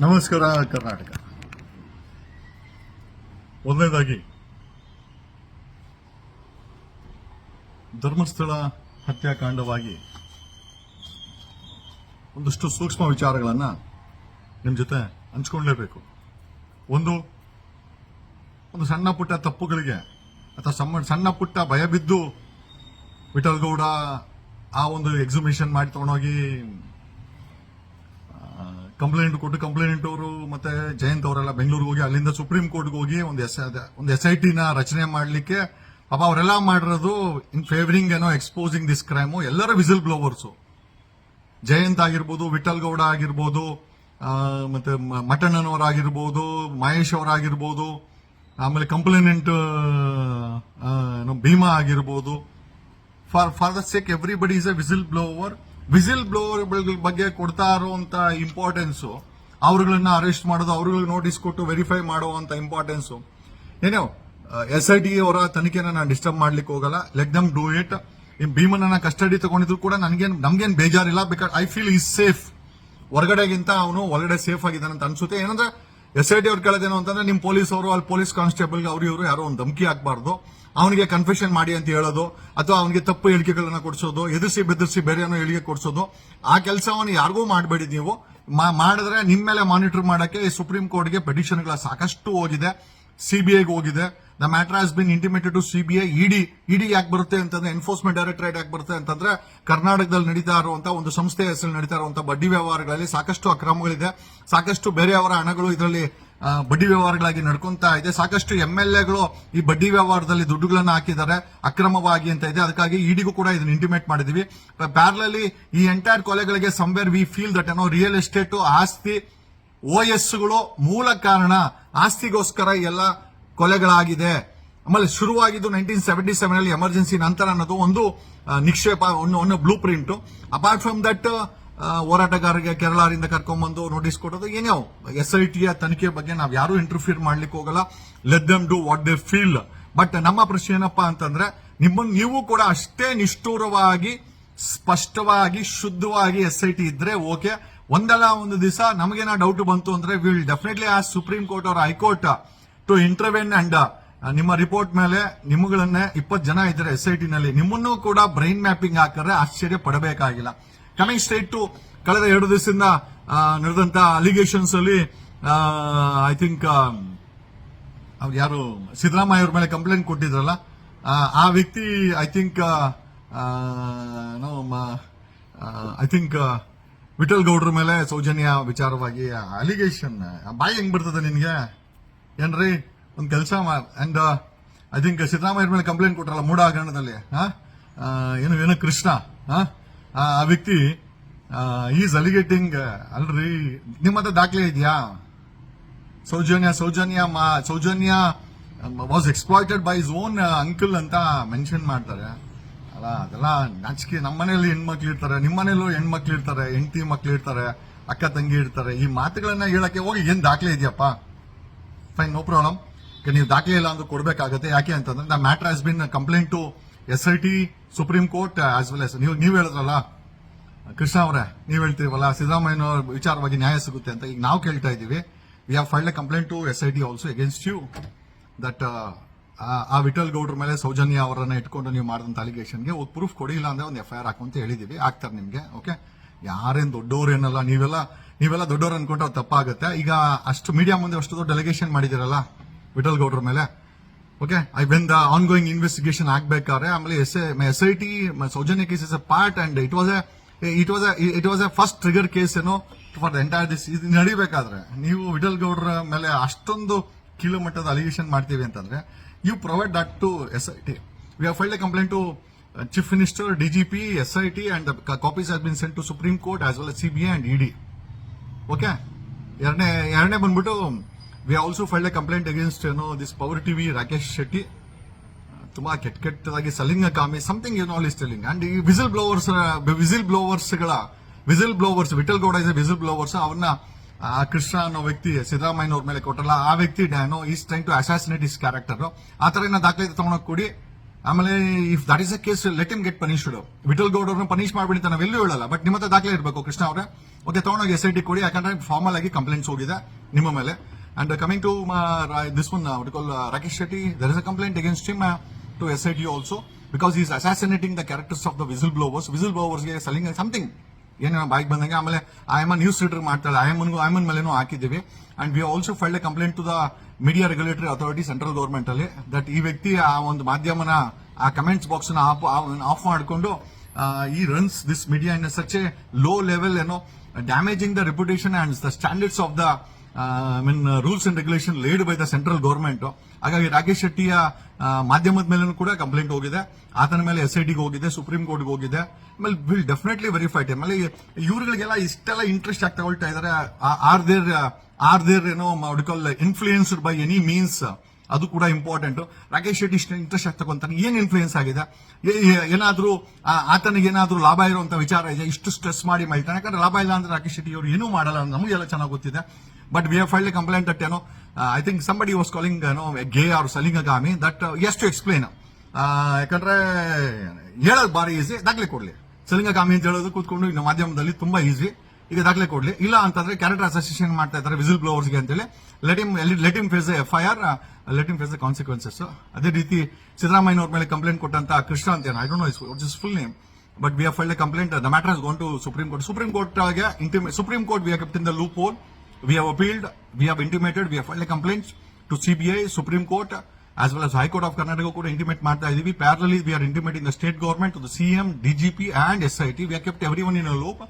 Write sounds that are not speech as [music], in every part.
ನಮಸ್ಕಾರ, ಕರ್ನಾಟಕ. ಒಂದನೇದಾಗಿ, ಧರ್ಮಸ್ಥಳ ಹತ್ಯಾಕಾಂಡವಾಗಿ ಒಂದಷ್ಟು ಸೂಕ್ಷ್ಮ ವಿಚಾರಗಳನ್ನ ನಿಮ್ಮ ಜೊತೆ ಹಂಚ್ಕೊಳ್ಳೇಬೇಕು. ಒಂದು ಒಂದು ಸಣ್ಣ ಪುಟ್ಟ ತಪ್ಪುಗಳಿಗೆ ಅಥವಾ ಸಣ್ಣ ಸಣ್ಣ ಪುಟ್ಟ ಭಯ ಬಿದ್ದು ವಿಠಲ್ಗೌಡ ಆ ಒಂದು ಎಕ್ಸಿಬಿಷನ್ ಮಾಡಿ ತಗೊಂಡೋಗಿ ಕಂಪ್ಲೇಂಟ್ ಕೊಟ್ಟು ಕಂಪ್ಲೇಂಟ್ ಅವರು ಮತ್ತೆ ಜಯಂತ್ ಅವರೆಲ್ಲ ಬೆಂಗಳೂರಿಗೆ ಹೋಗಿ ಅಲ್ಲಿಂದ ಸುಪ್ರೀಂ ಕೋರ್ಟ್ಗೆ ಹೋಗಿ ಒಂದು ಎಸ್ ಒಂದು ಎಸ್ ಐ ಟಿನ ರಚನೆ ಮಾಡಲಿಕ್ಕೆ, ಪಾಪ ಅವರೆಲ್ಲ ಮಾಡಿರೋದು ಇನ್ ಫೇವರಿಂಗ್ ಏನೋ ಎಕ್ಸ್ಪೋಸಿಂಗ್ ದಿಸ್ ಕ್ರೈಮು ಎಲ್ಲರ ವಿಸಿಲ್ ಬ್ಲೋವರ್ಸು ಜಯಂತ್ ಆಗಿರ್ಬೋದು, ವಿಠಲ್ ಗೌಡ ಆಗಿರ್ಬೋದು ಮತ್ತೆ ಮಠಣ್ಣನವರಾಗಿರ್ಬೋದು ಮಹೇಶ್ ಅವರಾಗಿರ್ಬೋದು, ಆಮೇಲೆ ಕಂಪ್ಲೇನೆಂಟ್ ಭೀಮಾ ಆಗಿರ್ಬೋದು. For for the sake everybody is a whistle blower whistle blower ಬಗ್ಗೆ ಕೊಡ್ತಾ ಇರುವಂತ ಇಂಪಾರ್ಟೆನ್ಸ್ ಅವ್ರಗಳನ್ನ ಅರೆಸ್ಟ್ ಮಾಡೋದು, ಅವ್ರುಗಳಿಗೆ ನೋಟಿಸ್ ಕೊಟ್ಟು ವೆರಿಫೈ ಮಾಡುವಂತ ಇಂಪಾರ್ಟೆನ್ಸ್ ಏನೋ ಎಸ್ ಐ ಟಿ ಅವರ ತನಿಖೆನ ನಾನು ಡಿಸ್ಟರ್ಬ್ ಮಾಡ್ಲಿಕ್ಕೆ ಹೋಗಲ್ಲ. ಲೆಟ್ ದಮ್ ಡೂ ಇಟ್ ಭೀಮನನ್ನ ಕಸ್ಟಡಿ ತಗೊಂಡಿದ್ರು ಕೂಡ ನನಗೇನು, ನಮ್ಗೇನ್ ಬೇಜಾರಿಲ್ಲ. Because I feel is safe ಹೊರಗಡೆಗಿಂತ ಅವನು ಒಳಗಡೆ ಸೇಫ್ ಆಗಿದ್ದಾನೆ ಅಂತ ಅನ್ಸುತ್ತೆ. ಏನಂದ್ರೆ ಎಸ್ ಐ ಟಿ ಅವ್ರು ಕೇಳೋದೇನು ಅಂತಂದ್ರೆ ನಿಮ್ ಪೊಲೀಸ್ ಅವರು ಅಲ್ಲಿ ಪೊಲೀಸ್ ಕಾನ್ಸ್ಟೇಬಲ್ ಅವ್ರು ಇವರು ಯಾರೋ ಒಂದು ಧಮಕಿ ಹಾಕಬಾರ್ದು ಅವನಿಗೆ ಕನ್ಫೆಷನ್ ಮಾಡಿ ಅಂತ ಹೇಳೋದು, ಅಥವಾ ಅವನಿಗೆ ತಪ್ಪು ಹೇಳಿಕೆಗಳನ್ನ ಕೊಡಿಸೋದು, ಎದುರಿಸಿ ಬೆದರಿಸಿ ಏನೋ ಹೇಳಿಕೆ ಕೊಡಿಸೋದು, ಆ ಕೆಲಸವನ್ನು ಯಾರಿಗೂ ಮಾಡಬೇಡಿ ನೀವು. ಮಾಡಿದ್ರೆ ನಿಮ್ಮ ಮೇಲೆ ಮಾನಿಟರ್ ಮಾಡಕ್ಕೆ ಸುಪ್ರೀಂ ಕೋರ್ಟ್ಗೆ ಪೆಟಿಷನ್ಗಳ ಸಾಕಷ್ಟು ಹೋಗಿದೆ ಸಿಬಿಐಗೆ ಹೋಗಿದೆ. The matter has been intimated to CBI ED ED ಯಾಕೆ ಬರುತ್ತೆ ಅಂತಂದ್ರೆ ಎನ್ಫೋರ್ಸ್ಮೆಂಟ್ ಡೈರೆಕ್ಟರೇಟ್ ಯಾಕೆ ಬರುತ್ತೆ ಅಂತಂದ್ರೆ, ಕರ್ನಾಟಕದಲ್ಲಿ ನಡೀತಾ ಇರುವಂತಹ ಒಂದು ಸಂಸ್ಥೆ ಹೆಸರು ನಡೀತಾ ಇರುವಂತಹ ಬಡ್ಡಿ ವ್ಯವಹಾರಗಳಲ್ಲಿ ಸಾಕಷ್ಟು ಅಕ್ರಮಗಳಿದೆ. ಸಾಕಷ್ಟು ಬೇರೆಯವರ ಹಣಗಳು ಇದರಲ್ಲಿ ಬಡ್ಡಿ ವ್ಯವಹಾರಗಳಾಗಿ ನಡ್ಕೊಂತಾ ಇದೆ. ಸಾಕಷ್ಟು ಎಂ ಎಲ್ ಎಗಳು ಈ ಬಡ್ಡಿ ವ್ಯವಹಾರದಲ್ಲಿ ದುಡ್ಡುಗಳನ್ನು ಹಾಕಿದ್ದಾರೆ. ಅಕ್ರಮವಾಗಿ ಅಂತ ಇದೆ. ಅದಕ್ಕಾಗಿ ಇಡಿಗೂ ಕೂಡ ಇದನ್ನ ಇಂಟಿಮೇಟ್ ಮಾಡಿದೀವಿ. ಪ್ಯಾರ್ಲಲ್ಲಿ ಈ ಎಂಟೈರ್ ಕೊಲೆಗಳಿಗೆ ಸಂವೇರ್ ವಿ ಫೀಲ್ ದಟ್ ಏನೋ ರಿಯಲ್ ಎಸ್ಟೇಟ್ ಆಸ್ತಿ ಓ ಗಳು ಮೂಲ ಕಾರಣ. ಆಸ್ತಿಗೋಸ್ಕರ ಎಲ್ಲ ಕೊಲೆಗಳಾಗಿದೆ. ಆಮೇಲೆ ಶುರುವಾಗಿದ್ದು ನೈನ್ಟೀನ್ ಸೆವೆಂಟಿ ಸೆವೆನ್ ಅಲ್ಲಿ ಎಮರ್ಜೆನ್ಸಿ ನಂತರ ಅನ್ನೋದು ಒಂದು ನಿಕ್ಷೇಪ, ಒಂದು blue print apart from that ಹೋರಾಟಗಾರರಿಗೆ ಕೇರಳದಿಂದ ಕರ್ಕೊಂಡ್ಬಂದು ನೋಟಿಸ್ ಕೊಡೋದು ಏನೋ ಎಸ್ ಐ ಟಿಯ ತನಿಖೆ ಬಗ್ಗೆ ನಾವು ಯಾರು ಇಂಟರ್ಫಿಯರ್ ಮಾಡ್ಲಿಕ್ಕೆ ಹೋಗಲ್ಲ. Let them do what they feel but ನಮ್ಮ ಪ್ರಶ್ನೆ ಏನಪ್ಪ ಅಂತಂದ್ರೆ ನಿಮ್ಮನ್ನು ನೀವು ಕೂಡ ಅಷ್ಟೇ ನಿಷ್ಠೂರವಾಗಿ, ಸ್ಪಷ್ಟವಾಗಿ, ಶುದ್ಧವಾಗಿ ಎಸ್ ಐ ಟಿ ಇದ್ರೆ ಓಕೆ ಒಂದಲ್ಲ ಒಂದು ದಿವಸ ನಮಗೇನ ಡೌಟ್ ಬಂತು ಅಂದ್ರೆ ವಿಲ್ ಡೆಫಿನೆಟ್ಲಿ ಆ ಸುಪ್ರೀಂ ಕೋರ್ಟ್ ಅವರ high court to intervene and. ನಿಮ್ಮ ರಿಪೋರ್ಟ್ ಮೇಲೆ ನಿಮ್ಮಗಳನ್ನೇ ಇಪ್ಪತ್ತು ಜನ ಇದ್ದಾರೆ ಎಸ್ ಐ ಟಿ ನಲ್ಲಿ. ನಿಮ್ಮನ್ನು ಕೂಡ ಬ್ರೈನ್ ಮ್ಯಾಪಿಂಗ್ ಹಾಕಿದ್ರೆ ಆಶ್ಚರ್ಯ ಪಡಬೇಕಾಗಿಲ್ಲ. ಕಮಿಂಗ್ ಸ್ಟೇಟ್ ಟು ಕಳೆದ ಎರಡು ದಿವಸದಿಂದ ನಡೆದಂತ ಅಲಿಗೇಷನ್ಸ್ ಅಲ್ಲಿ ಐ ಥಿಂಕ್ ಅವ್ರು ಯಾರು ಸಿದ್ದರಾಮಯ್ಯ ಅವ್ರ ಮೇಲೆ ಕಂಪ್ಲೇಂಟ್ ಕೊಟ್ಟಿದ್ರಲ್ಲ ಆ, ಆ ವ್ಯಕ್ತಿ I think I think Vittal ಗೌಡ್ರ ಮೇಲೆ ಸೌಜನ್ಯ ವಿಚಾರವಾಗಿ ಅಲಿಗೇಷನ್ ಬಾಯಿ ಹೆಂಗ್ ಬರ್ತದೆ ನಿನ್ಗೆ? ಏನ್ರಿ? ಒಂದು ಕೆಲಸ ಅಂಡ್ ಐ ಥಿಂಕ್ ಸಿದ್ದರಾಮಯ್ಯ ಮೇಲೆ ಕಂಪ್ಲೇಂಟ್ ಕೊಟ್ರಲ್ಲ ಮೂಡ ಹಗರಣದಲ್ಲಿ ಏನು ಏನು ಕೃಷ್ಣ ಆ? ವ್ಯಕ್ತಿ ಈಸ್ ಅಲಿಗೇಟಿಂಗ್ ಅಲ್ರಿ ನಿಮ್ಮ ಹತ್ರ ದಾಖಲೆ ಇದೆಯಾ? ಸೌಜನ್ಯ ಸೌಜನ್ಯ ಮಾ- Soujanya was exploited by his own uncle ಅಂತ ಮೆನ್ಷನ್ ಮಾಡ್ತಾರೆ. ಅಲ್ಲ, ಅದೆಲ್ಲ ನಾಚಿಕೆ. ನಮ್ಮ ಮನೇಲಿ ಹೆಣ್ಮಕ್ಳು ಇರ್ತಾರೆ ನಿಮ್ಮ ಮನೇಲೂ ಹೆಣ್ಮಕ್ಳು ಇರ್ತಾರೆ, ಹೆಂಡತಿ ಮಕ್ಳು ಇರ್ತಾರೆ, ಅಕ್ಕ ತಂಗಿ ಇರ್ತಾರೆ. ಈ ಮಾತುಗಳನ್ನ ಹೇಳಕ್ಕೆ ಹೋಗಿ ಏನ್ ದಾಖಲೆ ಇದೆಯಪ್ಪ? ಫೈನ್ ನೋ ಪ್ರಾಬ್ಲಮ್ ನೀವು ದಾಖಲೆ ಇಲ್ಲ ಅಂದ್ರೆ ಕೊಡಬೇಕಾಗುತ್ತೆ ಯಾಕೆ ಅಂತಂದ್ರೆ the matter has been complaint to S I T supreme court as well as ನೀವು ನೀವು ಹೇಳಿದ್ರಲ್ಲ ಕೃಷ್ಣ ಅವರೇ ನೀವು ಹೇಳ್ತೀವಲ್ಲ ಸಿದ್ದರಾಮಯ್ಯ ವಿಚಾರವಾಗಿ ನ್ಯಾಯ ಸಿಗುತ್ತೆ ಅಂತ ಈಗ ನಾವು ಕೇಳ್ತಾ ಇದ್ದೀವಿ. We have filed a complaint to S I T also against you that ಆ ವಿಠಲ್ ಗೌಡ್ರ ಮೇಲೆ ಸೌಜನ್ಯ ಅವರನ್ನ ಇಟ್ಕೊಂಡು ನೀವು ಮಾಡಿದಂತ ಅಲಿಗೇಷನ್ಗೆ ಒಂದು ಪ್ರೂಫ್ ಕೊಡಿಲ್ಲ ಅಂದ್ರೆ ಒಂದು ಎಫ್ ಐ ಆರ್ ಹಾಕುವಂತ ಹೇಳಿದೀವಿ ಆಗ್ತಾರೆ ನಿಮಗೆ ಓಕೆ ಯಾರೇನ್ ದೊಡ್ಡವರು ಏನಲ್ಲ, ನೀವೆಲ್ಲ ನೀವೆಲ್ಲ ದೊಡ್ಡವ್ರು ಅನ್ಕೊಂಡ್ರೆ ತಪ್ಪಾಗುತ್ತೆ. ಈಗ ಅಷ್ಟು ಮೀಡಿಯಾ ಮುಂದೆ ಅಷ್ಟು ದೊಡ್ಡ ಡೆಲಿಗೇಷನ್ ಮಾಡಿದಿರಲ್ಲ ವಿಠಲ್ ಗೌಡ್ರ ಮೇಲೆ. Okay I when the ongoing investigation ಆಗ್ಬೇಕಾದ್ರೆ ಆಮೇಲೆ S S I T Soujanya case is a part and it was a it was it was a first trigger case ಏನು ಫಾರ್ ದ ಎಂಟೈರ್ ದಿಸ್ ಇದು ನಡಿಬೇಕಾದ್ರೆ ನೀವು ವಿಠಲ್ ಗೌಡ್ರ ಮೇಲೆ ಅಷ್ಟೊಂದು ಕೀಳು ಮಟ್ಟದ ಅಲಿಗೇಷನ್ ಮಾಡ್ತೀವಿ ಅಂತಂದ್ರೆ you provide that to S I T we have filed a complaint to chief minister DGP, S I T copies copies been been to Supreme supreme court as well CBI and ED. Okay ಎರಡನೇ ಎರಡನೇ ಬಂದ್ಬಿಟ್ಟು we also filed a complaint against ಏನೋ this power TV Rakesh Shetty ತುಂಬ ಕೆಟ್ಟ ಕೆಟ್ಟದಾಗಿ ಸಲಿಂಗ ಕಾಮಿ something you know is telling and ಈ whistle blowers whistle ಬ್ಲೋವರ್ಸ್ಗಳ whistle blowers Vittal Gowda is whistle blowers ಅವನ್ನ ಕೃಷ್ಣ ಅನ್ನೋ ವ್ಯಕ್ತಿ ಸಿದ್ದರಾಮಯ್ಯನವ್ರ ಮೇಲೆ ಕೊಟ್ಟಲ್ಲ ಆ ವ್ಯಕ್ತಿ ಡ್ಯಾನೋ is trying to assassinate his character ಆ ಥರ ಏನೋ ದಾಖಲೆ ತಗೊಂಡೋಗಿ ಕೊಡಿ. ಆಮೇಲೆ if that is a case let him get punished Vittal Gowd ಅವ್ರನ್ನ ಪನಿಷ್ ಮಾಡ್ಬಿಡಿ ಅಂತ ನಾವೆಲ್ಲೂ ಹೇಳಲ್ಲ. ಬಟ್ ನಿಮ್ಮ ಹತ್ರ ದಾಖಲೆ ಇರಬೇಕು, ಕೃಷ್ಣ ಅವರೇ. ಓಕೆ ತಗೊಂಡೋಗಿ ಎಸ್ ಐ ಟಿ ಕೊಡಿ. ಯಾಕಂದ್ರೆ ಫಾರ್ಮಲ್ ಆಗಿ ಕಂಪ್ಲೇಂಟ್ಸ್ ಹೋಗಿದೆ ನಿಮ್ಮ ಮೇಲೆ. And coming to this one call Rakesh Shetty there is a complaint against him to S I T also because he's assassinating the characters of the whistle blowers whistle ಬ್ಲೋವರ್ಸ್ಗೆ ಸಲಿಂಗ್ something ಏನೋ ಬಾಯ್ಗೆ ಬಂದಂಗೆ, ಆಮೇಲೆ I'm news reader ಮಾಡ್ತಾಳೆ. ಐಎಮ್ಗೂ IM ಮೇಲೆ ಹಾಕಿದ್ದೀವಿ. And we also filed a complaint to the media regulatory authority central government ಅಲ್ಲಿ that ಈ ವ್ಯಕ್ತಿ ಆ ಒಂದು ಮಾಧ್ಯಮನ, ಆ ಕಮೆಂಟ್ಸ್ ಬಾಕ್ಸ್ನ ಆಫ್ ಮಾಡಿಕೊಂಡು ಈ runs this media in such a low level ಏನೋ damaging the reputation and the standards of the mean rules and regulation laid by the central government ಹಾಗಾಗಿ ರಾಕೇಶ್ ಶೆಟ್ಟಿಯ ಮಾಧ್ಯಮದ ಮೇಲೂ ಕೂಡ ಕಂಪ್ಲೇಂಟ್ ಹೋಗಿದೆ. ಆತನ ಮೇಲೆ ಎಸ್ ಐ ಟಿಗೆ ಹೋಗಿದೆ ಸುಪ್ರೀಂ ಕೋರ್ಟ್ಗೆ ಹೋಗಿದೆ. ಆಮೇಲೆ ವಿಲ್ ಡೆಫಿನೆಟ್ಲಿ ವೆರಿಫೈ ಆಮೇಲೆ ಇವರುಗಳಿಗೆಲ್ಲ ಇಷ್ಟೆಲ್ಲ ಇಂಟ್ರೆಸ್ಟ್ ಆಗಿ ತಗೊಳ್ತಾ ಇದಾರೆ. ಆರ್ ದೇರ್ ಆರ್ ದೇರ್ ಏನೋ call influenced by any means ಅದು ಕೂಡ ಇಂಪಾರ್ಟೆಂಟ್ ರಾಕೇಶ್ ಶೆಟ್ಟಿ ಇಷ್ಟು ಇಂಟ್ರೆಸ್ಟ್ ಆಗಿ ಏನ್ ಇನ್ಫ್ಲೂಯೆನ್ಸ್ ಆಗಿದೆ? ಏನಾದ್ರೂ ಆತನಿಗೆ ಏನಾದರೂ ಲಾಭ ಇರುವಂತ ವಿಚಾರ ಇದೆ, ಇಷ್ಟು ಸ್ಟ್ರೆಸ್ ಮಾಡಿ ಮಾಡ್ತಾನೆ ಯಾಕಂದ್ರೆ ಲಾಭ ಇಲ್ಲ ಅಂದ್ರೆ ರಾಕೇಶ್ ಶೆಟ್ಟಿ ಅವರು ಏನೂ ಮಾಡಲ್ಲ ನಮಗೆಲ್ಲ ಚೆನ್ನಾಗಿ ಗೊತ್ತಿದೆ. But we file complaint that ಏನೋ I think somebody was calling ಏನೋ ಗೆ ಆರ್ ಸಲಿಂಗಗಾಮಿ ದಟ್ ಎಸ್ ಟು ಎಕ್ಸ್ಪ್ಲೇನ್ ಯಾಕಂದ್ರೆ ಹೇಳೋದು ಭಾರಿ ಈಸಿ ದಾಖಲೆ ಕೊಡ್ಲಿ. ಸಲಿಂಗಗಾಮಿ ಅಂತ ಹೇಳೋದು ಕೂತ್ಕೊಂಡು ಇನ್ನು ಮಾಧ್ಯಮದಲ್ಲಿ ತುಂಬಾ ಈಸಿ ಈಗ ದಾಖಲೆ ಕೊಡ್ಲಿ. ಇಲ್ಲ ಅಂತಂದ್ರೆ ಕ್ಯಾರೆಕ್ಟರ್ ಅಸೋಸಿಯೇಷನ್ ಮಾಡ್ತಾ ಇದ್ದಾರೆ ವಿಸಿಲ್ ಬ್ಲೋವರ್ಸ್ಗೆ ಅಂತೇಳಿ. Let him let him face F I R let him face consequences ಅದೇ ರೀತಿ ಸಿದ್ದರಾಮಯ್ಯ ಅವ್ರ ಮೇಲೆ ಕಂಪ್ಲೇಂಟ್ ಕೊಟ್ಟಂತ ಕೃಷ್ಣ ಅಂತ I don't know his full name but we filed complaint the matter gone to supreme court supreme ಕೋರ್ಟ್ಗೆ supreme court we kept in the loop whole we have appealed we have intimated we filed complaint to CBI supreme court as well as high court of Karnataka ಕೂಡ intimate ಮಾಡ್ತಾ ಇದೀವಿ. Parallelly we are intimating the state government the CM DGP and S I T we kept everyone in loop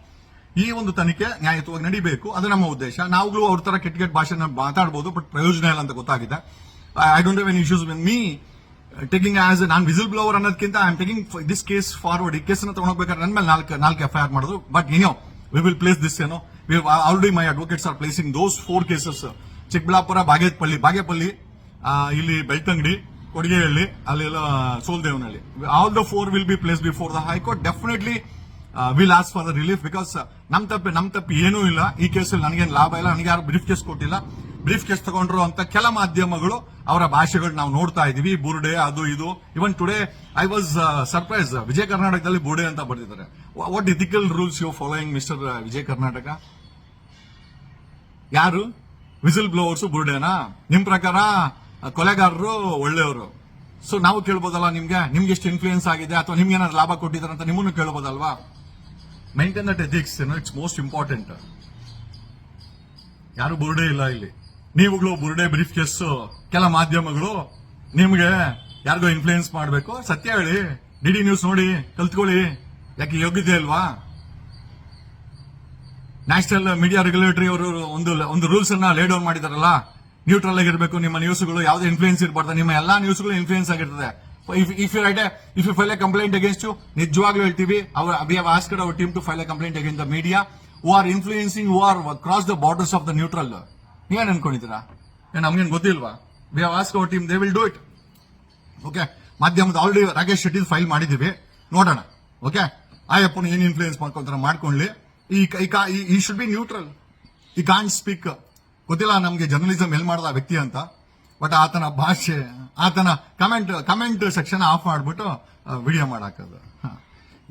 ಈ ಒಂದು ತನಿಖೆ ನ್ಯಾಯಯುತವಾಗಿ ನಡಿಬೇಕು. ಅದು ನಮ್ಮ ಉದ್ದೇಶ. ನಾವುಗಳು ಅವ್ರ ತರ ಕೆಟ್ಟ ಕೆಟ್ಟ ಭಾಷೆನ ಮಾತಾಡಬಹುದು ಬಟ್ ಪ್ರಯೋಜನ ಇಲ್ಲ ಅಂತ ಗೊತ್ತಾಗಿದೆ. I don't have any issues when me taking as ನಾನು ವಿಸಿಲ್ ಬ್ಲೋವರ್ ಅನ್ನೋದಕ್ಕಿಂತ I am taking this case forward ಈ ಕೇಸನ್ನ ತಗೊಂಡೋಗ್ಬೇಕಾದ್ರೆ ನನ್ನ ಮೇಲೆ ನಾಲ್ಕು ನಾಲ್ಕು ಎಫ್ ಐ ಆರ್ ಮಾಡೋದು ಬಟ್ ಏನೋ ವಿ ವಿಲ್ ಪ್ಲೇಸ್ ದಿಸ್ ಏನೋ we already my advocates are placing those four cases Chikkaballapura, Bagepalli Bagepalli ಇಲ್ಲಿ ಬೆಳ್ತಂಗಡಿ, ಕೊಡಿಗೆಹಳ್ಳಿ, ಅಲ್ಲೆಲ್ಲ Soldevanahalli. All the four will be place before the high court definitely will ask for the relief because ನಮ್ ತಪ್ಪಿ, ನಮ್ ತಪ್ಪು ಏನೂ ಇಲ್ಲ. ಈ ಕೇಸಲ್ಲಿ ನನಗೇನು ಲಾಭ ಇಲ್ಲ, ನನಗೆ ಯಾರು ಬ್ರೀಫ್ ಕೇಸ್ ಕೊಟ್ಟಿಲ್ಲ. ಬ್ರೀಫ್ ಕೇಸ್ ತಗೊಂಡ್ರು ಅಂತ ಕೆಲ ಮಾಧ್ಯಮಗಳು ಅವರ ಭಾಷೆಗಳು ನಾವು ನೋಡ್ತಾ ಇದೀವಿ. ಬುರ್ಡೆ, ಅದು, ಇದು. Even today I was surprise Vijaya ಕರ್ನಾಟಕದಲ್ಲಿ ಬುರ್ಡೆ ಅಂತ ಬರ್ತಿದ್ದಾರೆ what ethical rules you following mister Vijaya Karnataka? ಯಾರು? ವಿಸಿಲ್ ಬ್ಲೋವರ್ಸ್ ಬುರ್ಡೇನಾ? ನಿಮ್ ಪ್ರಕಾರ ಕೊಲೆಗಾರರು ಒಳ್ಳೆಯವರು? ಸೊ ನಾವು ಕೇಳ್ಬೋದಲ್ಲ ನಿಮ್ಗೆ? ನಿಮ್ಗೆ ಎಷ್ಟು ಇನ್ಫ್ಲೂಯೆನ್ಸ್ ಆಗಿದೆ? ಅಥವಾ ನಿಮ್ಗೆ ಏನಾದ್ರು ಲಾಭ ಕೊಟ್ಟಿದ್ದಾರೆ ಅಂತ ನಿಮ್ಮನ್ನು ಕೇಳ್ಬೋದಲ್ವಾ? Maintain that ethics it's most important ಯಾರು ಬುರುಡೆ ಇಲ್ಲ ಇಲ್ಲಿ. ನೀವುಗಳು ಬುರುಡೆ ಬ್ರೀಫ್ ಕೇಸ್ ಕೆಲ ಮಾಧ್ಯಮಗಳು ನಿಮ್ಗೆ ಯಾರಿಗೋ ಇನ್ಫ್ಲೂಯೆನ್ಸ್ ಮಾಡಬೇಕು. ಸತ್ಯ ಹೇಳಿ. ಡಿಡಿ ನ್ಯೂಸ್ ನೋಡಿ, ಕಲ್ತ್ಕೊಳ್ಳಿ. ಯಾಕೆ ಯೋಗ್ಯತೆ ಅಲ್ವಾ? ನ್ಯಾಷನಲ್ ಮೀಡಿಯಾ ರೆಗ್ಯುಲೇಟರಿ ಅವರು ಒಂದು ಒಂದು ರೂಲ್ಸ್ ಅನ್ನ ಲೇ ಡೌನ್ ಮಾಡಿದಾರಲ್ಲ. ನ್ಯೂಟ್ರಲ್ ಆಗಿರ್ಬೇಕು, ನಿಮ್ಮ ನ್ಯೂಸ್ಗಳು ಯಾವುದೇ ಇನ್ಫ್ಲೂಯೆನ್ಸ್ ಇರಬಾರ್ದು, ನಿಮ್ಮ ಎಲ್ಲಾ ನ್ಯೂಸ್ಗಳು ಇನ್ಫ್ಲೂಯೆನ್ಸ್ ಆಗಿರ್ತದೆ. If you right if you file a complaint against you ನಿಜವಾಗ್ಲೂ ಹೇಳ್ತೀವಿ, ಅವ್ರ we have asked our team to file a complaint against the media who are influencing who are cross the borders of the neutral ನೀವೇನ್ ಅನ್ಕೊಂಡಿದ್ದೀರಾ? ನಮ್ಗೇನ್ ಗೊತ್ತಿಲ್ವಾ? We have ask our team they will do it okay ಮಾಧ್ಯಮದ already Rakesh Shetty file ಮಾಡಿದ್ದೀವಿ. ನೋಡೋಣ. Okay ಆಯಪ್ಪನ ಏನ್ influence ಮಾಡ್ಕೊಂತಾರ ಮಾಡ್ಕೊಳ್ಳಿ. ಈ he should be neutral he can't speak ಗೊತ್ತಿಲ್ಲ ನಮ್ಗೆ ಜರ್ನಲಿಸಂ ಎಲ್ಲಿ ಮಾಡ್ದ ವ್ಯಕ್ತಿ ಅಂತ. ಬಟ್ ಆತನ ಭಾಷೆ, ಆತನ ಕಮೆಂಟ್ ಕಮೆಂಟ್ ಸೆಕ್ಷನ್ ಆಫ್ ಮಾಡ್ಬಿಟ್ಟು ವಿಡಿಯೋ ಮಾಡಾಕೋದು.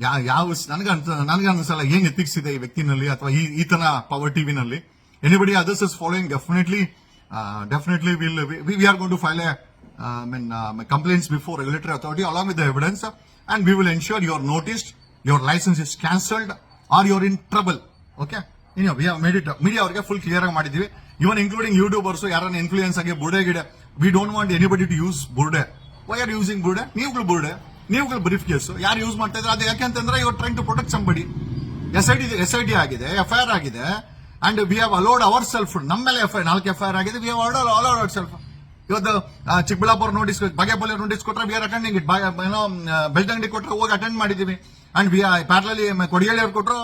ಯಾವ ಯಾವ ನನಗೆ ನನಗೆ ಅನ್ಸಲ್ಲ ಏನ್ ಎಥಿಕ್ಸ್ ಇದೆ ಈ ವ್ಯಕ್ತಿನಲ್ಲಿ ಅಥವಾ ಈ ಈತನ power ಟಿವಿನಲ್ಲಿ anybody others is following definitely definitely will we are gone to file a mean complaints before regulatory authority along with the evidence and we will ensure your noticed your licence is cancelled or your in trouble okay made it media ಅವರಿಗೆ full clear ಆಗಿ ಮಾಡಿದೀವಿ even including YouTubers ಯಾರನ್ನ influence ಆಗಿ ಬುಡೆ ಗಿಡ we don't want anybody to use ಬುರ್ಡೆ why are using ಬುರ್ಡೆ ನೀವುಗಳು ಬುರ್ಡೆ ನೀವುಗಳು ಬ್ರೀಫ್ ಕೇಸ್ ಯಾರು ಯೂಸ್ ಮಾಡ್ತಾ ಇದ್ರೆ ಅದು ಯಾಕೆಂತಂದ್ರೆ ಇವ್ರು trying to protect somebody S I D S I D ಆಗಿದೆ ಎಫ್ ಐ ಆರ್ ಆಗಿದೆ. And we have allowed our self ನಮ್ಮ ಮೇಲೆ ಎಫ್ ಐ ನಾಲ್ಕು ಎಫ್ ಐ ಆರ್ ಆಗಿದೆ. We have allowed all our self ಇವತ್ತು ಚಿಕ್ಕಬಳ್ಳಾಪುರ ನೋಟಿಸ್ ಬಾಗೇಪಲ್ಲಿ ನೋಟಿಸ್ ಕೊಟ್ರೆ we are attending it ಏನೋ ಬೆಳ್ತಂಗಡಿ ಕೊಟ್ಟರೆ ಹೋಗಿ ಅಟೆಂಡ್ ಮಾಡಿದ್ದೀವಿ. ಅಂಡ್ ವಿ ಪ್ಯಾರಲಲ್ಲಿ ಕೊಡಿಯಲ್ಲಿ ಅವ್ರು ಕೊಟ್ಟರು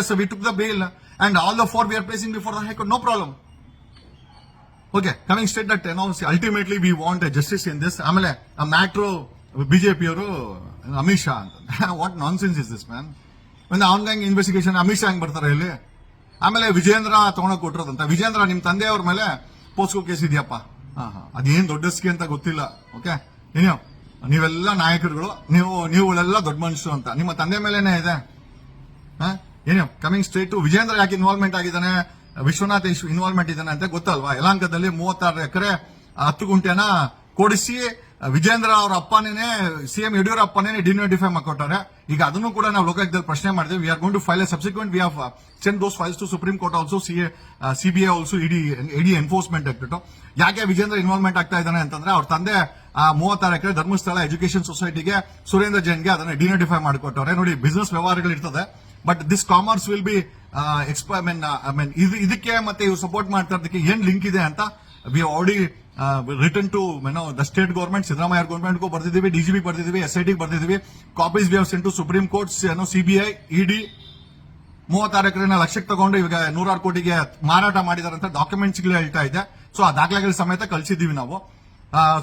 yes we took the bail and all the four we are placing before the high court no problem okay coming state that announce ultimately we want justice in this ಆಮೇಲೆ ಮ್ಯಾಟ್ರೋ, ಬಿಜೆಪಿಯವರು, ಅಮಿತ್ ಶಾ ಅಂತ. What nonsense is this man ಒಂದು online investigation Amit Shah ಹೆಂಗ್ ಬರ್ತಾರೆ ಇಲ್ಲಿ ಆಮೇಲೆ ವಿಜೇಂದ್ರ ತಗೊಂಡೋಗಿ ಕೊಟ್ಟಿರೋದಂತ ವಿಜೇಂದ್ರ ನಿಮ್ ತಂದೆಯವ್ರ ಮೇಲೆ ಪೋಸ್ಕೋ ಕೇಸ್ ಇದೆಯಪ್ಪ. ಅದೇನ್ ದೊಡ್ಡ ಅದೇನ್ ದೊಡ್ಡಸ್ಕೆ ಅಂತ ಗೊತ್ತಿಲ್ಲ ಓಕೆ ಏನೋ ನೀವೆಲ್ಲ ನಾಯಕರುಗಳು, ನೀವು ನೀವುಗಳೆಲ್ಲ ದೊಡ್ಡ ಮನುಷ್ಯರು ಅಂತ. ನಿಮ್ಮ ತಂದೆ ಮೇಲೇನೆ ಇದೆ. ಏನು ಕಮಿಂಗ್ ಸ್ಟ್ರೇಟ್ ಟು ವಿಜೇಂದ್ರ ಯಾಕೆ ಇನ್ವಾಲ್ವ್ಮೆಂಟ್ ಆಗಿದ್ದಾನೆ? ವಿಶ್ವನಾಥ್ ಇನ್ವಾಲ್ವ್ಮೆಂಟ್ ಇದ್ದಾನೆ ಅಂತ ಗೊತ್ತಲ್ವಾ? ಯಲಾಂಕದಲ್ಲಿ ಮೂವತ್ತಾರು ಎಕರೆ ಹತ್ತು ಗುಂಟೆನ ಕೊಡಿಸಿ, ವಿಜೇಂದ್ರ ಅವರ ಅಪ್ಪನೇ ಸಿಎಂ ಯಡಿಯೂರಪ್ಪನೇ ಡಿನೋಟಿಫೈ ಮಾಡ್ಕೊಟ್ಟಾರೆ. ಈಗ ಅದನ್ನು ಕೂಡ ನಾವು ಲೋಕಾಯುಕ್ತದಲ್ಲಿ ಪ್ರಶ್ನೆ ಮಾಡಿದ್ವಿ. We are gone to file subsequent we have send those files to supreme court also CBI also ED ED enforcement ಆಗ್ಬಿಟ್ಟು ಯಾಕೆ ವಿಜೇಂದ್ರ ಇನ್ವಾಲ್ವ್ಮೆಂಟ್ ಆಗ್ತಾ ಇದ್ದಾನೆ ಅಂತಂದ್ರೆ, ಅವ್ರ ತಂದೆ, ಆ, ಮೂವತ್ತಾರು ಎಕರೆ ಧರ್ಮಸ್ಥಳ ಎಜುಕೇಶನ್ ಸೊಸೈಟಿಗೆ ಸುರೇಂದ್ರ ಜೈನ್ಗೆ ಅದನ್ನ ಡಿನೋಟಿಫೈ ಮಾಡಿಕೊಟ್ಟವ್ರೆ. ನೋಡಿ ಬಿಸ್ನೆಸ್ ವ್ಯವಹಾರಗಳು ಇರ್ತದೆ but this commerce will be ಎಕ್ಸ್ಪ I mean I mean ಇದಕ್ಕೆ ಮತ್ತೆ ಇವ್ರು ಸಪೋರ್ಟ್ ಮಾಡ್ತಾ ಇರೋದಕ್ಕೆ ಏನ್ ಲಿಂಕ್ ಇದೆ ಅಂತ ವಿ ಆಲ್ರೆಡಿ ರಿಟರ್ನ್ ಟು ಏನೋ ದ ಸ್ಟೇಟ್ ಗೌರ್ಮೆಂಟ್ ಸಿದ್ದರಾಮಯ್ಯ ಗೌರ್ಮೆಂಟ್ಗೂ ಬರ್ದಿದ್ದೀವಿ ಡಿಜಿಬಿ ಬರ್ದಿದ್ದೀವಿ S I T ಬರ್ದಿದ್ದೀವಿ. Copies we have sent to supreme court ಏನೋ ಸಿಬಿಐ ಇಡಿ ಮೂವತ್ತಾರು ಎಕರೆನ ಲಕ್ಷಕ್ಕೆ ತಗೊಂಡು ಇವಾಗ ನೂರಾರು ಕೋಟಿಗೆ ಮಾರಾಟ ಮಾಡಿದಾರೆ ಅಂತ ಡಾಕ್ಯುಮೆಂಟ್ಸ್ ಹೇಳ್ತಾ ಇದೆ. ಸೊ ಆ ದಾಖಲೆಗಳ ಸಮೇತ ಕಳಿಸಿದ್ದೀವಿ ನಾವು.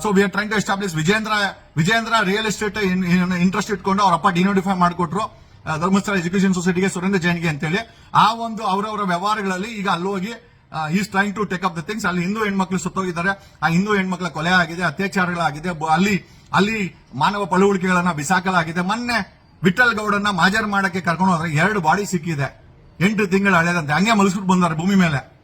So we are trying to establish Vijayendra Vijayendra real estate interest ಇಟ್ಕೊಂಡು ಅವ್ರ ಅಪ್ಪ ಡಿನೋಟಿಫೈ ಮಾಡಿಕೊಟ್ರು. ಧರ್ಮಸ್ಥಳ ಎಜುಕೇಶನ್ ಸೊಸೈಟಿಗೆ ಸುರೇಂದ್ರ ಜೈನ್ಗೆ ಅಂತೇಳಿ, ಆ ಒಂದು ಅವರವರ ವ್ಯವಹಾರಗಳಲ್ಲಿ ಈಗ ಅಲ್ಲಿ ಹೋಗಿ he's trying to take up the things ಅಲ್ಲಿ ಹಿಂದೂ ಹೆಣ್ಮಕ್ಳು ಸುತ್ತೋಗಿದ್ದಾರೆ. ಆ ಹಿಂದೂ ಹೆಣ್ಮಕ್ಳ ಕೊಲೆ ಆಗಿದೆ, ಅತ್ಯಾಚಾರಗಳಾಗಿದೆ. ಅಲ್ಲಿ ಅಲ್ಲಿ ಮಾನವ ಪಳುವಳಿಕೆಗಳನ್ನ ಬಿಸಾಕಲಾಗಿದೆ. ಮೊನ್ನೆ ವಿಠಲ್ ಗೌಡನ್ನ ಮಾಜರ್ ಮಾಡಕ್ಕೆ ಕರ್ಕೊಂಡು ಹೋದ್ರೆ ಎರಡು ಬಾಡಿ ಸಿಕ್ಕಿದೆ. ಎಂಟು ತಿಂಗಳು ಹಳೆದಂತೆ. ಹಂಗೆ ಮಲಗಿಸ್ಬಿಟ್ಟು ಬಂದಾರೆ ಭೂಮಿ ಮೇಲೆ.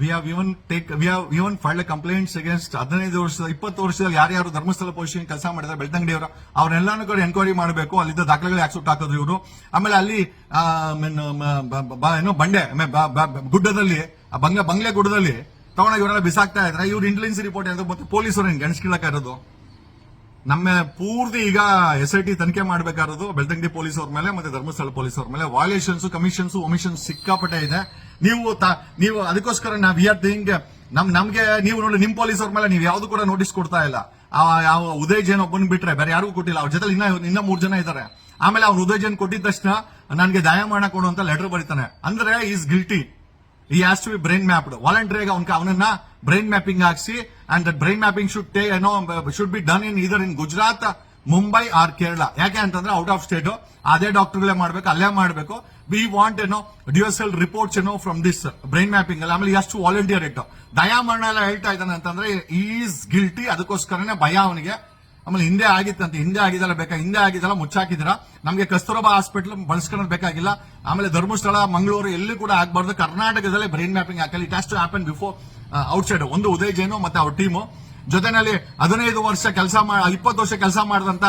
We have even take we have even filed complaints against ಹದಿನೈದು ವರ್ಷದ, ಇಪ್ಪತ್ತು ವರ್ಷದಲ್ಲಿ ಯಾರ್ಯಾರು ಧರ್ಮಸ್ಥಳ ಪೊಸಿಷನ್ ಕೆಲಸ ಮಾಡಿದ್ರೆ ಬೆಳ್ತಂಗಡಿ ಅವರು ಅವ್ರನ್ನೆಲ್ಲಾನು ಕೂಡ ಎನ್ಕ್ವೈರಿ ಮಾಡಬೇಕು, ಅಲ್ಲಿದ್ದ ದಾಖಲೆಗಳು ಯಾಕೆ ಸುಟ್ಟು ಹಾಕೋದು ಇವರು. ಆಮೇಲೆ ಅಲ್ಲಿ ಏನು, ಬಂಡೆ ಗುಡ್ಡದಲ್ಲಿ ಬಂಗ್ಲೆ ಬಂಗ್ಲೆ ಗುಡ್ಡದಲ್ಲಿ, ತಗೊಂಡಾಗ ಇವರೆಲ್ಲ ಬಿಸಾಕ್ತಾ ಇದ್ರೆ ಇವ್ರು ಇಂಟೆಲಿಜೆನ್ಸ್ ರಿಪೋರ್ಟ್ ಮತ್ತೆ ಪೊಲೀಸರು ಗಣಸ್ಕಿಳಕ ಇರೋದು? ನಮ್ಮ ಪೂರ್ತಿ ಈಗ ಎಸ್ ಐ ಟಿ ತನಿಖೆ ಮಾಡಬೇಕಾಗಿರೋದು ಬೆಳ್ತಂಗಡಿ ಪೊಲೀಸ್ ಅವ್ರ ಮೇಲೆ ಮತ್ತೆ ಧರ್ಮಸ್ಥಳ ಪೊಲೀಸ್ ಅವ್ರ ಮೇಲೆ. ವಾಲೇಷನ್ಸ್ ಕಮಿಷನ್ಸ್ ಒಮಿಷನ್ಸ್ ಸಿಕ್ಕಾಪಟ್ಟೆ ಇದೆ. ನೀವು ನೀವು ಅದಕ್ಕೋಸ್ಕರ ನಾವ್ ಆರ್ ಥಿಂಗ್ ನಮ್, ನಮ್ಗೆ ನೀವು ನೋಡಿ ನಿಮ್ ಪೊಲೀಸ್ ಅವ್ರ ಮೇಲೆ ನೀವು ಯಾವ್ದು ಕೂಡ ನೋಟಿಸ್ ಕೊಡ್ತಾ ಇಲ್ಲ. ಯಾವ ಉದಯ್ ಜೈನ್ ಒಬ್ಬನ್ ಬಿಟ್ರೆ, ಬೇರೆ ಯಾರಿಗೂ ಕೊಟ್ಟಿಲ್ಲ. ಅವ್ರ ಜೊತೆ ಇನ್ನ ಇನ್ನ ಮೂರ್ ಜನ ಇದ್ದಾರೆ ಆಮೇಲೆ ಅವ್ರು ಉದಯ್ ಜೈನ್ ಕೊಟ್ಟಿದ ತಕ್ಷಣ ನನಗೆ ದಯಾಮಾನ ಕೊಡು ಅಂತ ಲೆಟರ್ ಬರೀತಾನೆ. ಅಂದ್ರೆ he's guilty he has to be brain mapped ವಾಲಂಟರಿಯಾಗಿ ಅವನ್ ಅವನನ್ನ ಬ್ರೈನ್ ಮ್ಯಾಪಿಂಗ್ ಹಾಕ್ಸಿ and that brain mapping should tea ಏನೋ should be done in either in Gujarat Mumbai or Kerala ಯಾಕೆ ಅಂತಂದ್ರೆ ಔಟ್ ಆಫ್ ಸ್ಟೇಟ್ ಅದೇ ಡಾಕ್ಟರ್ಗಳೇ ಮಾಡ್ಬೇಕು, ಅಲ್ಲೇ ಮಾಡಬೇಕು. ವಿ ವಾಂಟ್ ಏನೋ ಡಿಎಸ್ಎಲ್ ರಿಪೋರ್ಟ್ಸ್ ಏನೋ ಫ್ರಮ್ ದಿಸ್ ಬ್ರೈನ್ ಮ್ಯಾಪಿಂಗ್ ಅಲ್ಲಿ. ಆಮೇಲೆ ಎಷ್ಟು ವಾಲಂಟಿಯರ್ ಇಟ್ಟು ದಯಾಮರಣ ಎಲ್ಲ ಹೇಳ್ತಾ ಇದ್ದಾನೆ ಅಂತಂದ್ರೆ ಈಸ್ ಗಿಲ್ಟಿ ಅದಕ್ಕೋಸ್ಕರನೇ ಭಯ ಅವನಿಗೆ. ಆಮೇಲೆ ಹಿಂದೆ ಆಗಿತ್ತಂತೆ, ಹಿಂದೆ ಆಗಿದಲ್ಲ ಬೇಕಾ? ಹಿಂದೆ ಆಗಿದಲ್ಲ ಮುಚ್ಚಾಕಿದಿರ ನಮಗೆ ಕಸ್ತೂರಬಾ ಹಾಸ್ಪಿಟಲ್ ಬಳಸ್ಕೊಳ್ಳೋದು ಬೇಕಾಗಿಲ್ಲ. ಆಮೇಲೆ ಧರ್ಮಸ್ಥಳ, ಮಂಗಳೂರು, ಎಲ್ಲಿ ಕೂಡ ಆಗಬಾರ್ದು. ಕರ್ನಾಟಕದಲ್ಲೇ brain mapping ಹಾಕಲಿ it has to happen before outside ಒಂದು ಉದಯ್ ಜೈನು ಮತ್ತೆ ಅವ್ರ ಟೀಮು ಜೊತೆನಲ್ಲಿ ಹದಿನೈದು ವರ್ಷ ಕೆಲಸ ಇಪ್ಪತ್ತು ವರ್ಷ ಕೆಲಸ ಮಾಡಿದಂತ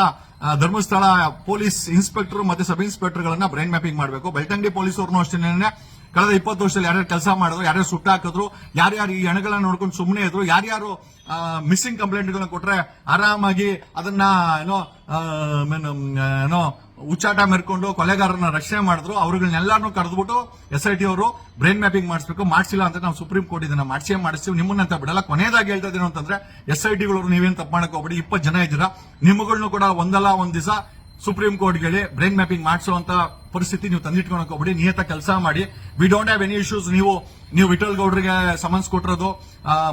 ಧರ್ಮಸ್ಥಳ ಪೊಲೀಸ್ ಇನ್ಸ್ಪೆಕ್ಟರ್ ಮತ್ತೆ ಸಬ್ ಇನ್ಸ್ಪೆಕ್ಟರ್ ಗಳನ್ನ ಬ್ರೈನ್ ಮ್ಯಾಪಿಂಗ್ ಮಾಡಬೇಕು. ಬೆಳ್ತಂಗಡಿ ಪೊಲೀಸ್ ಅವ್ರನ್ನೂ ಅಷ್ಟೇನೆ ಕಳೆದ ಇಪ್ಪತ್ತು ವರ್ಷದಲ್ಲಿ ಯಾರ್ಯಾರು ಕೆಲಸ ಮಾಡಿದ್ರು ಯಾರ್ಯಾರು ಸುಟ್ಟಾಕಿದ್ರು ಯಾರ್ಯಾರು ಈ ಹಣಗಳನ್ನ ನೋಡ್ಕೊಂಡು ಸುಮ್ಮನೆ ಇದ್ರು ಯಾರ್ಯಾರು ಮಿಸ್ಸಿಂಗ್ ಕಂಪ್ಲೇಂಟ್ಗಳನ್ನ ಕೊಟ್ರೆ ಆರಾಮಾಗಿ ಅದನ್ನ ಏನು, ಏನೋ ಉಚ್ಚಾಟ ಮೆರ್ಕೊಂಡು ಕೊಲೆಗಾರರನ್ನ ರಕ್ಷಣೆ ಮಾಡಿದ್ರು ಅವ್ರಗಳನ್ನೆಲ್ಲಾನು ಕರೆದ್ಬಿಟ್ಟು ಎಸ್ ಐ ಟಿ ಅವರು ಬ್ರೈನ್ ಮ್ಯಾಪಿಂಗ್ ಮಾಡಿಸ್ಬೇಕು, ಮಾಡಿಸಿಲ್ಲ ಅಂತ ನಾವು ಸುಪ್ರೀಂ ಕೋರ್ಟ್ ಇದನ್ನ ಮಾಡಿಸೇ ಮಾಡಿಸ್ತೀವಿ, ನಿಮ್ಮನ್ನಂತ ಬಿಡಲ್ಲ. ಕೊನೆಯದಾಗಿ ಹೇಳ್ತಾ ಅಂತಂದ್ರೆ ಎಸ್ ಐ ಟಿಗಳು ನೀವೇನು ತಪ್ಪು ಮಾಡಕ್ ಹೋಗ್ಬಿಡಿ, ಇಪ್ಪತ್ತು ಜನ ಇದ್ದೀರಾ. ನಿಮ್ಮಗಳನ್ನೂ ಕೂಡ ಒಂದಲ್ಲ ಒಂದ್ ದಿವಸ ಸುಪ್ರೀಂ ಕೋರ್ಟ್ ಹೇಳಿ ಬ್ರೈನ್ ಮ್ಯಾಪಿಂಗ್ ಮಾಡಿಸುವಂತ ಪರಿಸ್ಥಿತಿ ನೀವು ತಂದಿಟ್ಕೊಳಕ್ ಹೋಗ್ಬಿಡಿ, ನಿಯತ ಕೆಲಸ ಮಾಡಿ. We don't have any issues ನೀವು ನೀವು ವಿಠಲ್ ಗೌಡ್ರಿಗೆ ಸಮನ್ಸ್ ಕೊಟ್ಟಿರೋದು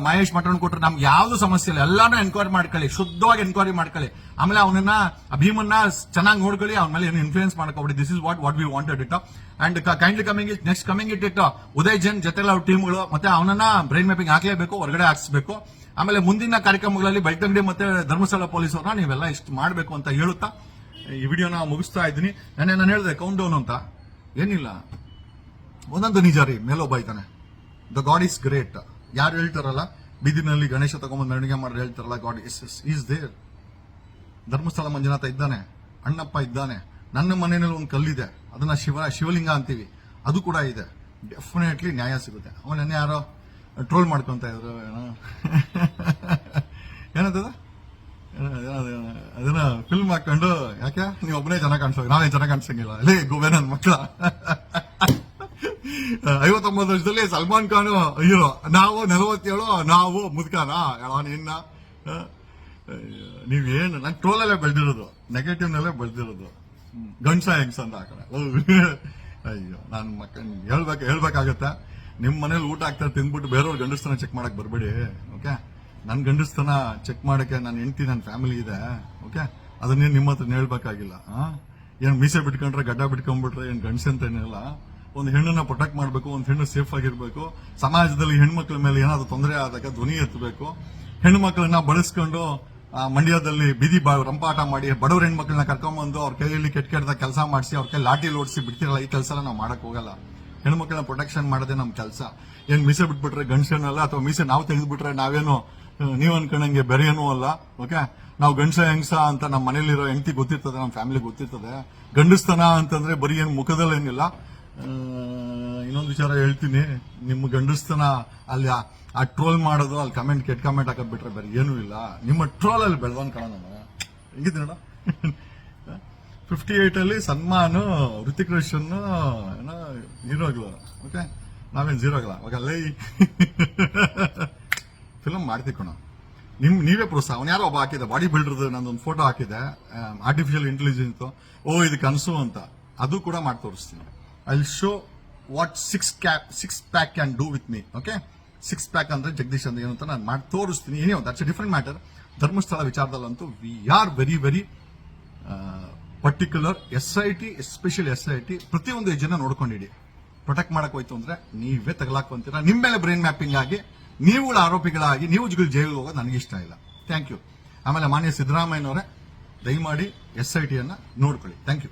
ಮಹೇಶ್ ಮಠನ್ ಕೊಟ್ಟರು ನಮ್ಗೆ ಯಾವ್ದು ಸಮಸ್ಯೆ ಇಲ್ಲ. ಎಲ್ಲಾನು ಎನ್ಕ್ವೈರಿ ಮಾಡ್ಕೊಳ್ಳಿ, ಶುದ್ಧವಾಗಿ ಎನ್ಕ್ವೈರಿ ಮಾಡ್ಕೊಳ್ಳಿ. ಆಮೇಲೆ ಅವನನ್ನ ಭೀಮನ್ನ ಚೆನ್ನಾಗಿ ನೋಡ್ಕೊಳ್ಳಿ, ಅವನ ಮೇಲೆ ಏನು influence ಮಾಡ್ಕೊಬಿಡಿ this is what what we wanted it and kindly coming it next coming it it Uday Jan ಜೊತೆ ಅವ್ರ ಟೀಮ್ಗಳು ಮತ್ತೆ ಅವನನ್ನ ಬ್ರೈನ್ ಮ್ಯಾಪಿಂಗ್ ಹಾಕಲೇಬೇಕು, ಹೊರಗಡೆ ಹಾಕ್ಸ್ಬೇಕು. ಆಮೇಲೆ ಮುಂದಿನ ಕಾರ್ಯಕ್ರಮಗಳಲ್ಲಿ ಬೆಳ್ತಂಗಡಿ ಮತ್ತೆ ಧರ್ಮಸ್ಥಳ ಪೊಲೀಸ್ ಅವ್ರನ್ನ ನೀವೆಲ್ಲ ಇಷ್ಟು ಮಾಡಬೇಕು ಅಂತ ಹೇಳುತ್ತಾ ಈ ವಿಡಿಯೋನ ಮುಗಿಸ್ತಾ ಇದ್ದೀನಿ. ನೆನ್ನೆ ನಾನು ಹೇಳಿದೆ ಕೌಂಟ್ ಡೌನ್ ಅಂತ. ಏನಿಲ್ಲ. ಒಂದೊಂದು ನಿಜ ರೀ ಮೇಲೊಬ್ಬ ಇದ್ದಾನೆ ದ ಗಾಡ್ ಇಸ್ ಗ್ರೇಟ್ ಯಾರು ಹೇಳ್ತಾರಲ್ಲ? ಬೀದಿನಲ್ಲಿ ಗಣೇಶ ತಗೊಂಬಂದು ಅಡುಗೆ ಮಾಡಿ ಹೇಳ್ತಾರಲ್ಲ god is is there Dharmasthala Manjunatha ಇದ್ದಾನೆ. ಅಣ್ಣಪ್ಪ ಇದ್ದಾನೆ. ನನ್ನ ಮನೆಯಲ್ಲಿ ಒಂದು ಕಲ್ಲಿದೆ. ಅದನ್ನ ಶಿವ, ಶಿವಲಿಂಗ ಅಂತೀವಿ. ಅದು ಕೂಡ ಇದೆ. ಡೆಫಿನೆಟ್ಲಿ ನ್ಯಾಯ ಸಿಗುತ್ತೆ. ಅವನನ್ನೇ ಯಾರೋ ಟ್ರೋಲ್ ಮಾಡ್ಕೊಂತ ಇದ್ರು ಏನೋ. [laughs] ಏನಂತದ? ಅದನ್ನ ಫಿಲ್ಮ್ ಹಾಕೊಂಡು, ಯಾಕೆ? ನೀವು ಒಬ್ಬನೇ ಚೆನ್ನಾಗಿ ಕಾಣಿಸೋ ನಾನೇ ಚೆನ್ನಾಗಿ ಕಾಣಿಸಂಗಿಲ್ಲ. ಅಲ್ಲಿ ಗೋವೆ ನನ್ನ ಮಕ್ಕಳ ಐವತ್ತೊಂಬತ್ತು ವರ್ಷದಲ್ಲಿ ಸಲ್ಮಾನ್ ಖಾನ್ ಹೀರೋ ನಾವು ನಲವತ್ತೇಳು, ನಾವು ಮುದ್ಕಾನ? ನಿನ್ನ ನೀವೇನು ನಂಗೆ ಟ್ರೋಲಲ್ಲೇ ಬೆಳೆದಿರೋದು. ನೆಗೆಟಿವ್ನಲ್ಲೇ ಬೆಳೆದಿರೋದು. ಗಂಡ್ಸ ಹೆಂಗ್ಸ ಅಂತ ಆ ಅಯ್ಯೋ, ನಾನು ಮಕ್ಕ ಹೇಳ್ಬೇಕು, ಹೇಳ್ಬೇಕಾಗತ್ತೆ. ನಿಮ್ಮ ಮನೇಲಿ ಊಟ ಆಗ್ತಾರೆ ತಿಂದ್ಬಿಟ್ಟು ಬೇರೆಯವ್ರ ಗಂಡಸ್ತನ ಚೆಕ್ ಮಾಡಕ್ ಬರಬೇಡಿ ಓಕೆ ನನ್ನ ಗಂಡಸ್ತನ ಚೆಕ್ ಮಾಡಕ್ಕೆ ನನ್ನ ಹೆಂಡತಿ ನನ್ನ ಫ್ಯಾಮಿಲಿ ಇದೆ ಓಕೆ ಅದನ್ನೇನು ನಿಮ್ಮ ಹತ್ರ ಹೇಳ್ಬೇಕಾಗಿಲ್ಲ ಏನು ಮೀಸೆ ಬಿಟ್ಕೊಂಡ್ರೆ ಗಡ್ಡ ಬಿಟ್ಕೊಂಡ್ಬಿಟ್ರೆ ಏನು ಗಂಡಸ ಅಂತ ಏನಿಲ್ಲ ಒಂದು ಹೆಣ್ಣನ್ನ ಪ್ರೊಟೆಕ್ಟ್ ಮಾಡಬೇಕು, ಒಂದು ಹೆಣ್ಣು ಸೇಫ್ ಆಗಿರ್ಬೇಕು. ಸಮಾಜದಲ್ಲಿ ಹೆಣ್ಮಕ್ಳ ಮೇಲೆ ಏನಾದರೂ ತೊಂದರೆ ಆದಾಗ ಧ್ವನಿ ಎತ್ತಬೇಕು. ಹೆಣ್ಮಕ್ಳನ್ನ ಬಳಸ್ಕೊಂಡು ಮಂಡ್ಯದಲ್ಲಿ ಬೀದಿ ಬಾ, ರಂಪಾಟ ಮಾಡಿ ಬಡವ್ರ ಹೆಣ್ಮಕ್ಳನ್ನ ಕರ್ಕೊಂಬಂದು ಅವ್ರ ಕೈಯಲ್ಲಿ ಕೆಟ್ಟ ಕೆಟ್ಟದ ಕೆಲಸ ಮಾಡಿಸಿ, ಅವ್ರ ಕೈ ಲಾಠಿ ಲೋಡಿಸಿ ಬಿಡ್ತಿರಲ್ಲ, ಈ ಕೆಲಸ ನಾವು ಮಾಡಕ್ ಹೋಗಲ್ಲ. ಹೆಣ್ಮಕ್ಳನ್ನ ಪ್ರೊಟೆಕ್ಷನ್ ಮಾಡೋದೇ ನಮ್ಮ ಕೆಲಸ. ಏನು ಮೀಸೆ ಬಿಟ್ಬಿಟ್ರೆ ಗಂಡಸನಲ್ಲ ಅಥವಾ ಮೀಸೆ ನಾವು ತೆಗೆದ್ಬಿಟ್ರೆ ನಾವೇನು ನೀವ್ ಅನ್ಕೊಂಡಂಗೆ ಬೇರೆ ಏನೂ ಅಲ್ಲ ಓಕೆ ನಾವು ಗಂಡಸ, ಹೆಂಗಸ ಅಂತ ನಮ್ಮ ಮನೇಲಿರೋ ಹೆಂಡತಿ ಗೊತ್ತಿರ್ತದೆ ನಮ್ಮ ಫ್ಯಾಮಿಲಿ ಗೊತ್ತಿರ್ತದೆ. ಗಂಡಸ್ತನ ಅಂತಂದ್ರೆ ಬರೀ ಏನು ಮುಖದಲ್ಲಿ ಏನಿಲ್ಲ. ಇನ್ನೊಂದು ವಿಚಾರ ಹೇಳ್ತೀನಿ. ನಿಮ್ಮ ಗಂಡಸ್ತನ ಅಲ್ಲಿ ಆ- ಟ್ರೋಲ್ ಮಾಡೋದು, ಅಲ್ಲಿ ಕಮೆಂಟ್ ಕೆಟ್ಟ ಕಮೆಂಟ್ ಹಾಕೋದ್ ಬಿಟ್ರೆ ಬೇರೆ ಏನೂ ಇಲ್ಲ. ನಿಮ್ಮ ಟ್ರೋಲ್ ಅಲ್ಲಿ ನಾನು. ಹೆಂಗಿದ್ ನೋಡ. ಫಿಫ್ಟಿ ಏಯ್ಟಲ್ಲಿ ಅಲ್ಲಿ ಸನ್ಮಾನ್ ಋತಿಕ್ ರೋಷನ್ ಏನೋ ಹೀರೋಗಳು ಓಕೆ ನಾವೇನ್ ಜೀರೋಗಳ ಓಕೆ ಲೈ ಫಿಲಮ್ ಮಾಡ್ತೀವಿ ಕಣ. ನಿಮ್, ನೀವೇ ಪ್ರೋತ್ಸಾಹ ಅವ್ನು ಯಾರೋ ಒಬ್ಬ ಹಾಕಿದೆ ಬಾಡಿ ಬಿಲ್ಡರ್ದು ನಂದೊಂದು ಫೋಟೋ ಹಾಕಿದೆ ಆರ್ಟಿಫಿಷಿಯಲ್ ಇಂಟೆಲಿಜೆನ್ಸ್ ಓ, ಇದು ಕನಸು ಅಂತ. ಅದು ಕೂಡ ಮಾಡಿ ತೋರಿಸ್ತೀನಿ. I show what six cap six pack can do with me okay six pack ಅಂದ್ರೆ ಜಗದೀಶ್ ಅಂದ್ರೆ ಏನು ಅಂತ ನಾನು ಮಾಡಿ ತೋರಿಸ್ತೀನಿ. ಏನೋ that's different matter Dharmasthala ವಿಚಾರದಲ್ಲಂತೂ we are very very particular S I T special S I T ಪ್ರತಿಯೊಂದು ಜನ ನೋಡ್ಕೊಂಡಿಡಿ. ಪ್ರೊಟೆಕ್ಟ್ ಮಾಡಕ್ ಹೋಯ್ತು ಅಂದ್ರೆ ನೀವೇ ತಗಲಾಕೊಂತೀರಾ ನಿಮ್ಮ ಮೇಲೆ ಬ್ರೈನ್ ಮ್ಯಾಪಿಂಗ್ ಆಗಿ ನೀವುಗಳ ಆರೋಪಿಗಳಾಗಿ ನೀವು ಜೈಲಿಗೆ ಹೋಗೋದು ನನಗೆ ಇಷ್ಟ ಇಲ್ಲ. ಥ್ಯಾಂಕ್ ಯು ಆಮೇಲೆ ಮಾನ್ಯ ಸಿದ್ದರಾಮಯ್ಯನವರೇ, ದಯಮಾಡಿ ಎಸ್ ಐ ಟಿಯನ್ನು ನೋಡ್ಕೊಳ್ಳಿ. Thank you